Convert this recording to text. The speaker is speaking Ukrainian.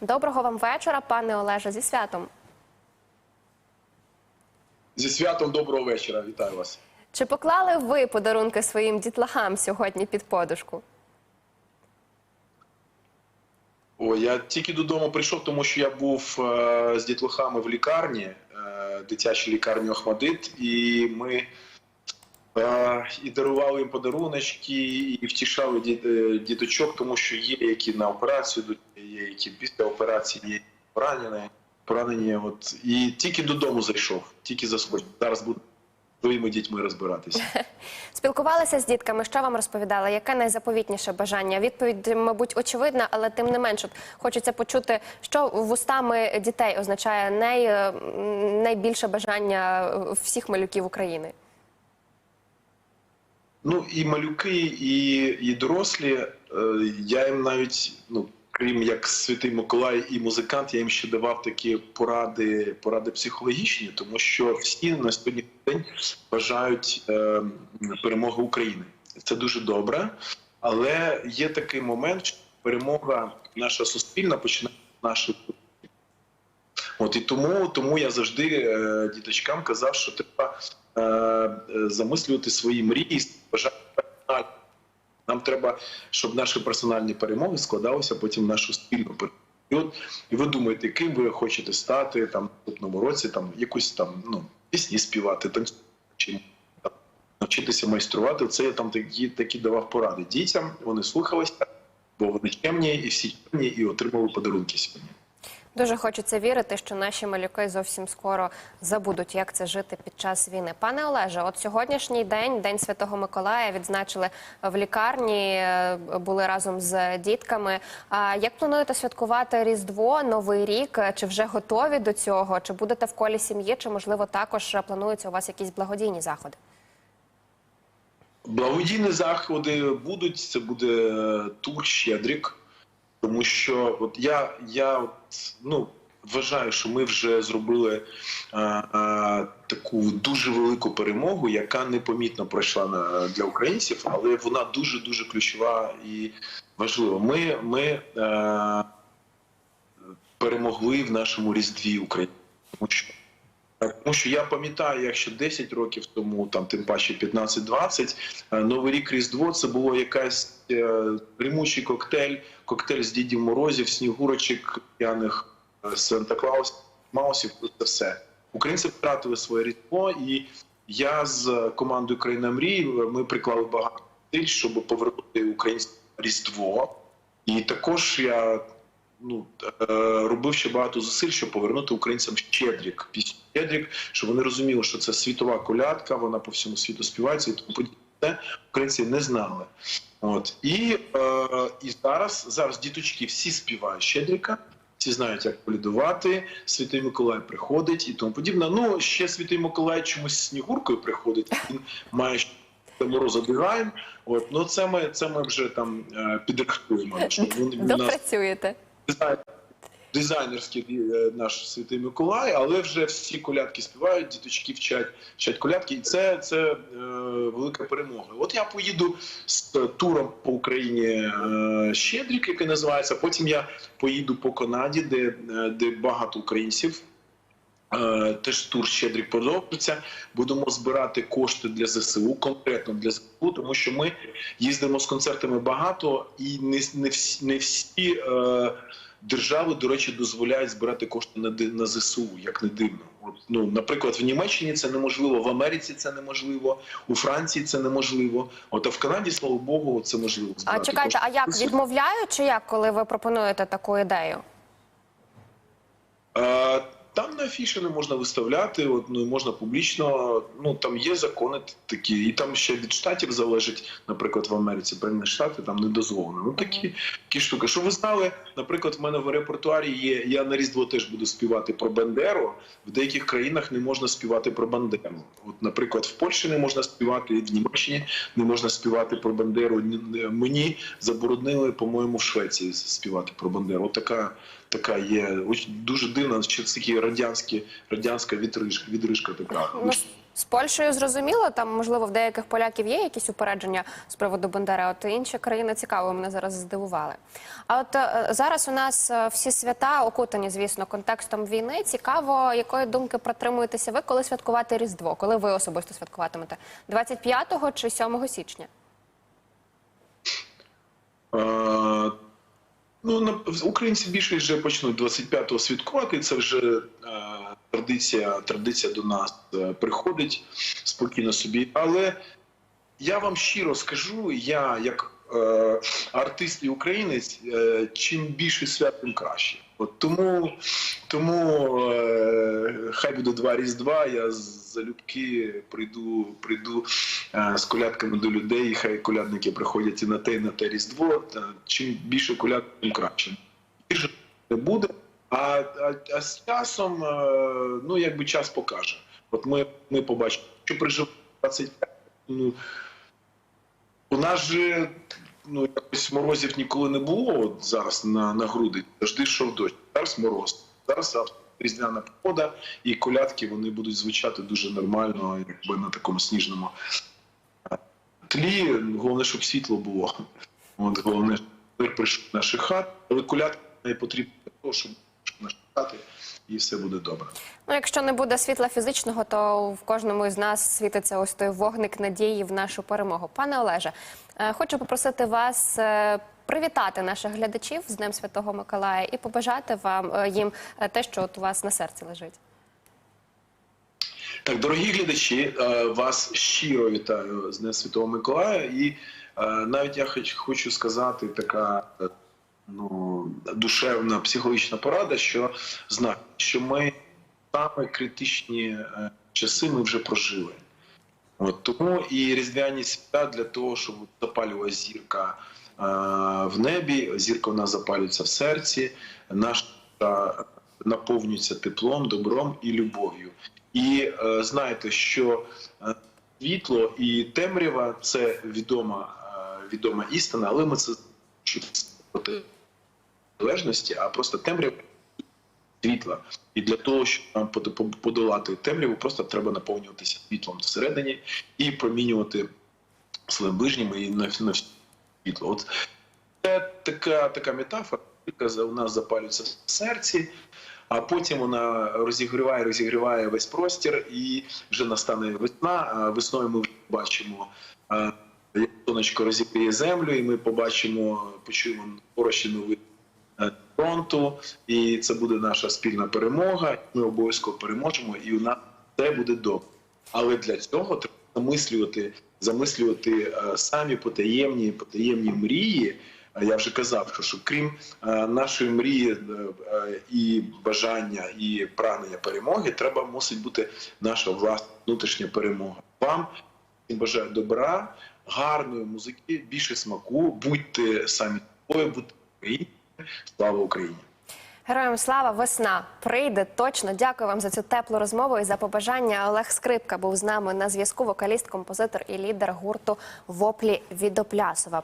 Доброго вам вечора, пане Олеже, зі святом. Зі святом доброго вечора. Вітаю вас. Чи поклали ви подарунки своїм дітлахам сьогодні під подушку? О, я тільки додому прийшов, тому що я був е, з дітлахами в лікарні, е, дитячій лікарні Охмадит, і ми і дарували їм подаруночки, і втішали е, діточок, тому що є які на операцію є які після операції, є поранені. Поранені, от і тільки додому зайшов, тільки заскочив. Зараз буду своїми дітьми розбиратися. Спілкувалися з дітками, що вам розповідали? Яке найзаповітніше бажання? Відповідь, мабуть, очевидна, але тим не менш, от хочеться почути, що вустами дітей означає най, е, найбільше бажання е, всіх малюків України. Ну і малюки, і, і дорослі. е, Я їм навіть, ну крім як Святий Миколай і музикант, я їм ще давав такі поради, поради психологічні, тому що всі на сьогодні день бажають е, перемоги України. Це дуже добре, але є такий момент, що перемога наша суспільна починає з От і тому, тому я завжди е, діточкам казав, що треба замислювати свої мрії, бажання. Нам треба, щоб наші персональні перемоги складалися потім нашу спільну перемогу. І ви думаєте, ким ви хочете стати там в наступному році, там якусь там ну пісні співати, танцювати чи там, навчитися майструвати. Це я там такі такі давав поради дітям. Вони слухалися, бо вони чемні, і всі чемні, і отримали подарунки сьогодні. Дуже хочеться вірити, що наші малюки зовсім скоро забудуть, як це жити під час війни. Пане Олеже, от сьогоднішній день, день Святого Миколая, відзначили в лікарні, е, були разом з дітками. А як плануєте святкувати Різдво, Новий рік? Чи вже готові до цього? Чи будете в колі сім'ї? Чи можливо також плануються у вас якісь благодійні заходи? Благодійні заходи будуть. Це буде е, тур Щедрик, тому що от я, я от, ну, вважаю, що ми вже зробили а, а, таку дуже велику перемогу, яка непомітно пройшла на, для українців, але вона дуже дуже ключова і важлива. Ми, ми а, перемогли в нашому різдві України, тому що Тому що я пам'ятаю, якщо 10 років тому, там тим паче 15-20, е, Новий рік Різдво це було якась е, гримучий коктейль, коктейль з Дідів Морозів, Снігурочок, п'яних е, Санта Клаус, Маусів, це все. Українці втратили своє різдво, і я з командою Країна мрій ми приклали багато зусиль, щоб повернути українське різдво. І також я ну е, робив ще багато зусиль, щоб повернути українцям Щедрік, пісню Щедрік, щоб вони розуміли, що це світова колядка, вона по всьому світу співається, і тому подібне. Це українці не знали. От і, е, і зараз зараз діточки всі співають Щедріка. Всі знають, як полідувати. Святий Миколай приходить і тому подібне. Ну ще Святий Миколай чомусь з снігуркою приходить. Він має мороза дизайн. От ну це ми це ми вже там е, він Допрацюєте. Дизайн, дизайнерський е, наш святий Миколай, але вже всі колядки співають, діточки вчать, вчать колядки, і це, це е, велика перемога. От я поїду з туром по Україні е, Щедрик, який називається. Потім я поїду по Канаді, де, е, де багато українців. Е, Теж тур щедрик продовжується. Будемо збирати кошти для ЗСУ, конкретно для ЗСУ, тому що ми їздимо з концертами багато, і не, не всі, не всі е, держави, до речі, дозволяють збирати кошти на, на ЗСУ, як не дивно. От, ну, наприклад, в Німеччині це неможливо, в Америці це неможливо, у Франції це неможливо. От а в Канаді, слава Богу, це можливо. А чекайте, кошти а як відмовляють чи як, коли ви пропонуєте таку ідею? Е, Там на афіші не можна виставляти, от, ну, можна публічно. Ну там є закони такі, і там ще від штатів залежить, наприклад, в Америці певні штати там не дозволено. Ну такі, такі штуки. Що ви знали, наприклад, в мене в репертуарі є. Я на Різдво теж буду співати про Бендеру. В деяких країнах не можна співати про Бандеру. От, наприклад, в Польщі не можна співати, в Німеччині не можна співати про Бандеру. Ні- Мені заборонили, по-моєму, в Швеції співати про Бандеру. От така така є дуже дивна, це такі радянські радянська відрижка, відрижка така. Ну, З Польщею зрозуміло, там можливо в деяких поляків є якісь упередження з приводу Бандери. От інші країни цікаво мене зараз здивували. А от е, зараз у нас е, всі свята окутані, звісно, контекстом війни. Цікаво, якої думки протримуєтеся ви, коли святкувати Різдво? Коли ви особисто святкуватимете? 25 чи 7 січня? Ну, українці більше вже почнуть 25-го святкувати. Це вже е, традиція, традиція до нас е, приходить спокійно собі. Але я вам щиро скажу, я як е, артист і українець, е, чим більше свят, тим краще. От тому тому е, хай буде два різдва. Я залюбки прийду, прийду з колядками до людей. Хай колядники приходять і на те, і на те різдво. Та чим більше коляд, тим краще. Більше не буде. А, а, а з часом, е, ну якби час покаже. От ми, ми побачимо, що прижив 25, ну у нас же ну якось морозів ніколи не було. От зараз на, на груди завжди йшов дощ. Зараз мороз. Зараз різдвяна погода, і колядки вони будуть звучати дуже нормально, якби на такому сніжному тлі. Головне, щоб світло було. От головне, щоб прийшов наші хати, але колядки не потрібно для того, щоб наші хати, і все буде добре. Ну, якщо не буде світла фізичного, то в кожному із нас світиться ось той вогник надії в нашу перемогу. Пане Олеже, е, хочу попросити вас е, привітати наших глядачів з Днем Святого Миколая і побажати вам е, їм те, що от у вас на серці лежить. Так, дорогі глядачі, е, вас щиро вітаю з Днем Святого Миколая. І е, навіть я хочу сказати така е, ну, душевна психологічна порада, що знак, що ми саме критичні часи ми вже прожили. От тому і різдвяні свята для того, щоб запалювала зірка в небі, зірка у нас запалюється в серці, наша наповнюється теплом, добром і любов'ю. І е, знаєте, що е, світло і темрява це відома, е, відома істина, але ми це залежності, а просто темрява світла. І для того, щоб нам под- подолати темряву, просто треба наповнюватися світлом всередині і промінювати своїм ближнім і на, на світло. От це така, така метафора, яка у нас запалюється в серці, а потім вона розігріває, розігріває весь простір, і вже настане весна. Весною ми бачимо, як сонечко розігріє землю, і ми побачимо, почуємо хороші новини е, фронту, і це буде наша спільна перемога. Ми обов'язково переможемо, і у нас все буде добре. Але для цього треба замислювати, замислювати е, самі потаємні, потаємні мрії. Я вже казав, що, що крім е, нашої мрії е, і бажання, і прагнення перемоги, треба мусить бути наша власна внутрішня перемога. Вам бажаю добра, гарної музики, більше смаку, будьте самі собою, будьте Україні. Слава Україні! Героям слава, весна прийде точно. Дякую вам за цю теплу розмову і за побажання. Олег Скрипка був з нами на зв'язку. Вокаліст, композитор і лідер гурту Воплі Відоплясова.